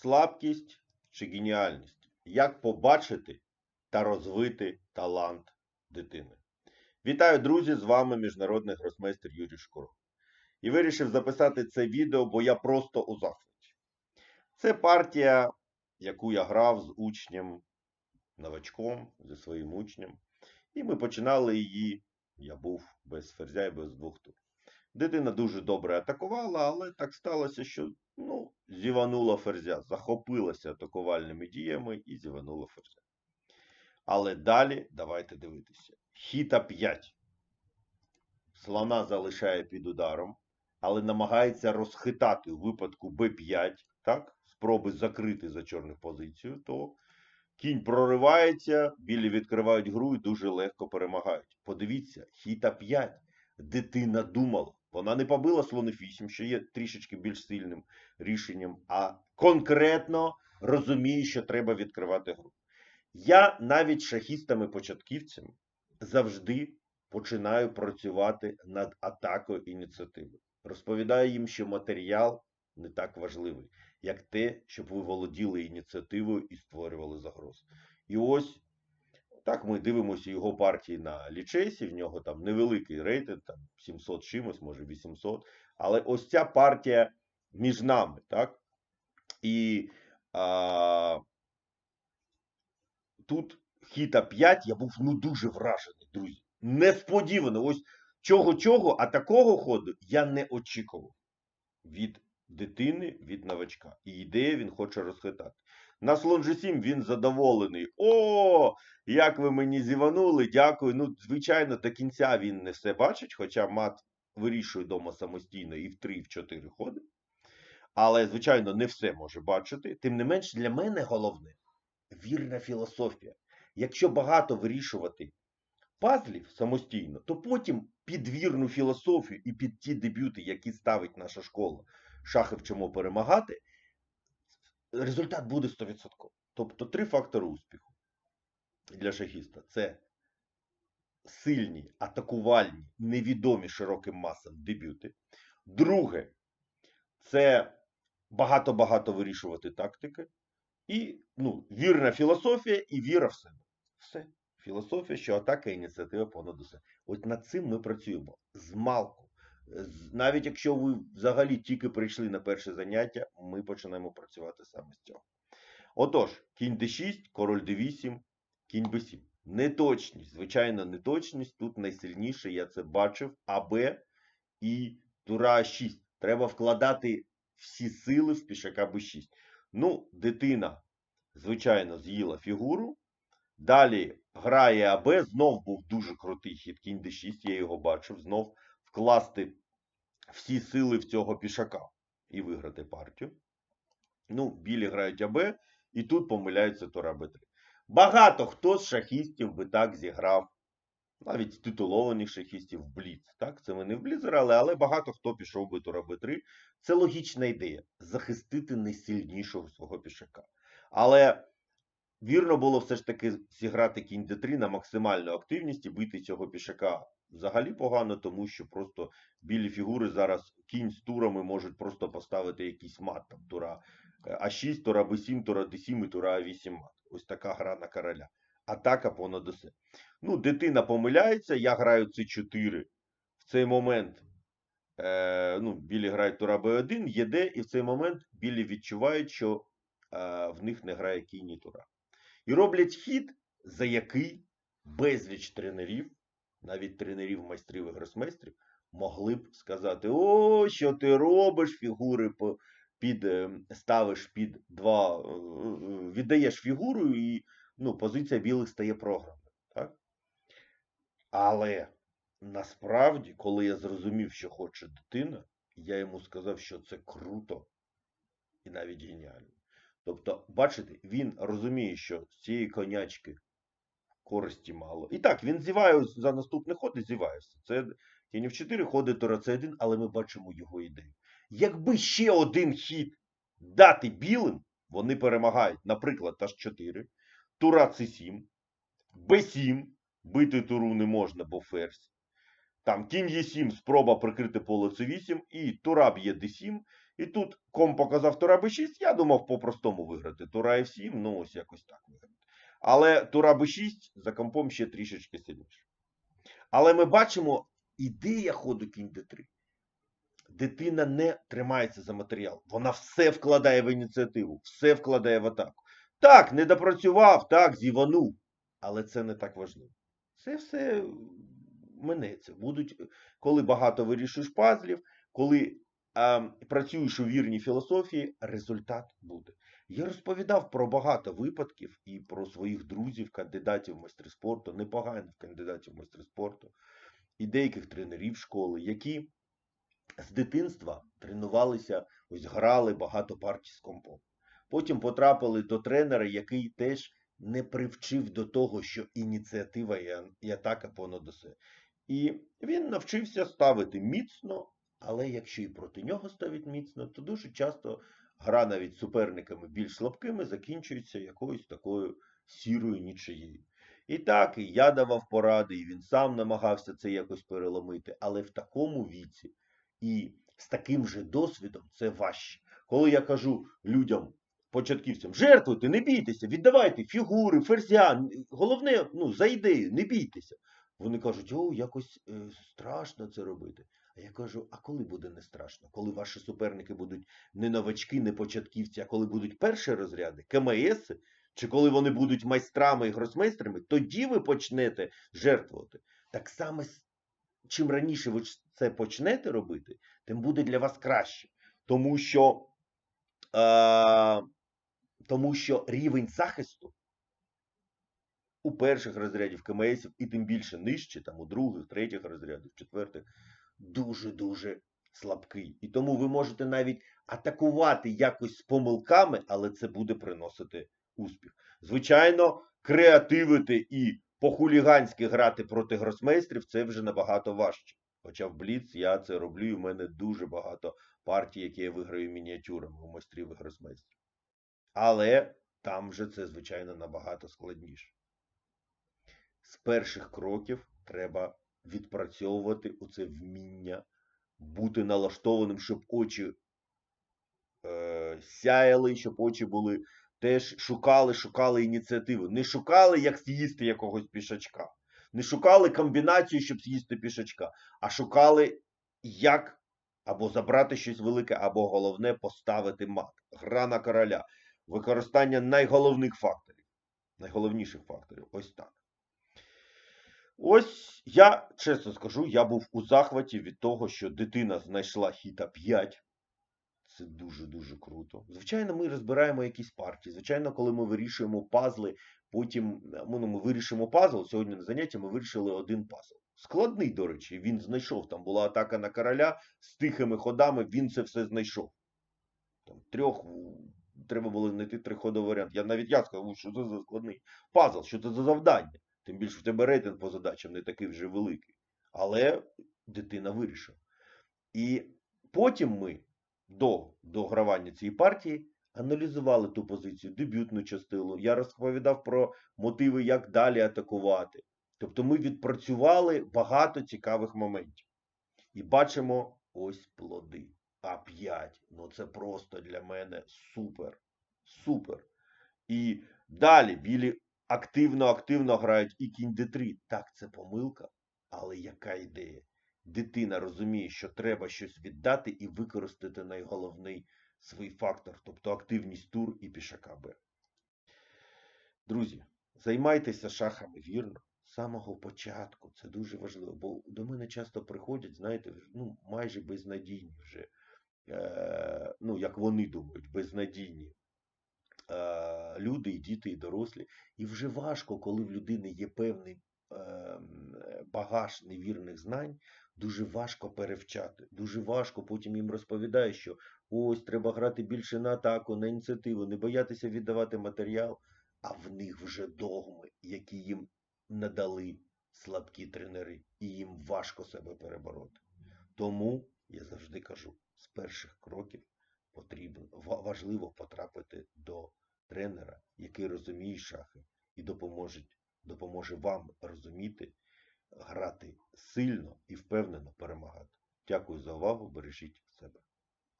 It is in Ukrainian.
слабкість чи геніальність? Як побачити та розвити талант дитини? Вітаю, друзі! З вами міжнародний гросмейстер Юрій Шкуро. І вирішив записати це відео, бо я просто у захваті. Це партія, яку я грав з учнем, новачком, зі своїм учнем. І ми починали її. Я був без ферзя і без двох тур. Дитина дуже добре атакувала, але так сталося, що ну, зіванула ферзя, захопилася атакувальними діями і зіванула ферзя. Але далі давайте дивитися. Хіта 5. Слона залишає під ударом, але намагається розхитати у випадку Б5, так, спроби закрити за чорних позицію, то кінь проривається, білі відкривають гру і дуже легко перемагають. Подивіться, хіта 5. Дитина думала. Вона не побила слон F8, що є трішечки більш сильним рішенням, а конкретно розуміє, що треба відкривати гру. Я навіть шахістами-початківцями завжди починаю працювати над атакою ініціативи. Розповідаю їм, що матеріал не так важливий, як те, щоб ви володіли ініціативою і створювали загроз. І ось так ми дивимося його партії на лічесі. В нього там невеликий рейтинг, там 700 чимось, може 800. Але ось ця партія між нами, так? І а, тут хіта 5 я був ну дуже вражений, друзі. Несподівано. Ось чого-чого, а такого ходу я не очікував від дитини, від новачка. І ідея він хоче розхитати. На слон G7 він задоволений. О, як ви мені зіванули, дякую. Ну, звичайно, до кінця він не все бачить, хоча мат вирішує вдома самостійно і в 3, і в 4 ходи. Але, звичайно, не все може бачити. Тим не менш, для мене головне вірна філософія. Якщо багато вирішувати пазлів самостійно, то потім під вірну філософію і під ті дебюти, які ставить наша школа, шахи вчимо перемагати, результат буде 100%. Тобто три фактори успіху для шахіста це сильні, атакувальні, невідомі широким масам дебюти. Друге, це багато-багато вирішувати тактики. І ну, вірна філософія і віра в себе. Все. Філософія, що атака і ініціатива понад усе. От над цим ми працюємо з малку. Навіть якщо ви взагалі тільки прийшли на перше заняття, ми починаємо працювати саме з цього. Отож, кінь d6, король d8, кінь b7. Неточність, звичайно, неточність. Тут найсильніше, я це бачив. АБ і тура 6. Треба вкладати всі сили в пішака b6. Ну, дитина, звичайно, з'їла фігуру. Далі грає АБ, знов був дуже крутий хід кінь d6, я його бачив. Знов вкласти всі сили в цього пішака і виграти партію. Ну, білі грають АБ, і тут помиляються тура Б3. Багато хто з шахістів би так зіграв, навіть з титулованих шахістів в Бліц. Так, це ми не в Бліц грали, але багато хто пішов би тура Б3. Це логічна ідея захистити найсильнішого свого пішака. Але вірно було все ж таки зіграти кінь d3 на максимальну активність і бити цього пішака взагалі погано, тому що просто білі фігури зараз кінь з турами можуть просто поставити якийсь мат. Там тура е, А6, тура Б7, тура Д7 і тура А8 мат. Ось така гра на короля. Атака понад усе. Ну, дитина помиляється, я граю С4. В цей момент е, ну, білі грають тура Б1, ЄД, і в цей момент білі відчувають, що е, в них не грає кінь ні тура. І роблять хід, за який безліч тренерів, навіть тренерів майстрів і гросмейстрів, могли б сказати: О, що ти робиш, фігури під, е, ставиш під два, е, е, віддаєш фігуру, і ну, позиція білих стає програмною. Так? Але насправді, коли я зрозумів, що хоче дитина, я йому сказав, що це круто і навіть геніально. Тобто, бачите, він розуміє, що з цієї конячки користі мало. І так, він зіває за наступний ход і зіває. Це кінь в 4 ходи тура це 1 але ми бачимо його ідею. Якби ще один хід дати білим, вони перемагають. Наприклад, аж 4, тура С7, Б7, бити туру не можна, бо ферзь. Там кінь Е7, спроба прикрити поле С8, і тура б'є Д7, І тут ком показав Тура Б6, я думав по-простому виграти. Тура F7, ну ось якось так. Але Тура Б6 за компом ще трішечки сильніше. Але ми бачимо, ідея ходу кінь Д3. Дитина не тримається за матеріал. Вона все вкладає в ініціативу, все вкладає в атаку. Так, не допрацював, так, зіванув. Але це не так важливо. Це все минеться. Будуть, коли багато вирішуєш пазлів, коли а, працюєш у вірній філософії, результат буде. Я розповідав про багато випадків і про своїх друзів, кандидатів в майстри спорту, непоганих кандидатів в майстри спорту, і деяких тренерів школи, які з дитинства тренувалися, ось грали багато партій з компом. Потім потрапили до тренера, який теж не привчив до того, що ініціатива і атака понад усе. І він навчився ставити міцно, але якщо і проти нього ставить міцно, то дуже часто гра навіть суперниками більш слабкими закінчується якоюсь такою сірою нічиєю. І так, і я давав поради, і він сам намагався це якось переломити, але в такому віці і з таким же досвідом це важче. Коли я кажу людям, початківцям, жертвуйте, не бійтеся, віддавайте фігури, ферзя, головне, ну, за ідею, не бійтеся. Вони кажуть, о, якось е, страшно це робити. А я кажу, а коли буде не страшно? Коли ваші суперники будуть не новачки, не початківці, а коли будуть перші розряди, КМС, чи коли вони будуть майстрами і гросмейстрами, тоді ви почнете жертвувати. Так само, чим раніше ви це почнете робити, тим буде для вас краще. Тому що, е, тому що рівень захисту у перших розрядів КМС і тим більше нижче, там у других, третіх розрядів, четвертих, дуже-дуже слабкий. І тому ви можете навіть атакувати якось з помилками, але це буде приносити успіх. Звичайно, креативити і по-хуліганськи грати проти гросмейстрів це вже набагато важче. Хоча в Бліц я це роблю, і в мене дуже багато партій, які я виграю мініатюрами у майстрів і гросмейстрів. Але там вже це, звичайно, набагато складніше. З перших кроків треба відпрацьовувати оце вміння, бути налаштованим, щоб очі е, сяяли, щоб очі були теж шукали, шукали ініціативу. Не шукали, як з'їсти якогось пішачка. Не шукали комбінацію, щоб з'їсти пішачка, а шукали, як або забрати щось велике, або головне поставити мат. Гра на короля. Використання найголовних факторів. Найголовніших факторів. Ось так. Ось я чесно скажу, я був у захваті від того, що дитина знайшла хіта 5. Це дуже-дуже круто. Звичайно, ми розбираємо якісь партії. Звичайно, коли ми вирішуємо пазли, потім е, ну, ми вирішимо пазл. Сьогодні на занятті ми вирішили один пазл. Складний, до речі, він знайшов. Там була атака на короля з тихими ходами, він це все знайшов. Там трьох треба було знайти триходовий варіант. Я навіть я сказав, що це за складний пазл, що це за завдання. Тим більше в тебе рейтинг по задачам не такий вже великий. Але дитина вирішила. І потім ми до догравання цієї партії аналізували ту позицію, дебютну частину. Я розповідав про мотиви, як далі атакувати. Тобто ми відпрацювали багато цікавих моментів. І бачимо ось плоди. А5. Ну це просто для мене супер. Супер. І далі білі активно-активно грають і кінь Д3. Так, це помилка, але яка ідея? Дитина розуміє, що треба щось віддати і використати найголовний свій фактор, тобто активність тур і пішака Б. Друзі, займайтеся шахами вірно з самого початку. Це дуже важливо, бо до мене часто приходять, знаєте, ну, майже безнадійні вже, е, ну, як вони думають, безнадійні люди, і діти, і дорослі. І вже важко, коли в людини є певний е, багаж невірних знань, дуже важко перевчати. Дуже важко потім їм розповідає, що ось треба грати більше на атаку, на ініціативу, не боятися віддавати матеріал, а в них вже догми, які їм надали слабкі тренери, і їм важко себе перебороти. Тому я завжди кажу, з перших кроків потрібно важливо потрапити до тренера, який розуміє шахи і допоможе, допоможе вам розуміти, грати сильно і впевнено перемагати. Дякую за увагу. Бережіть.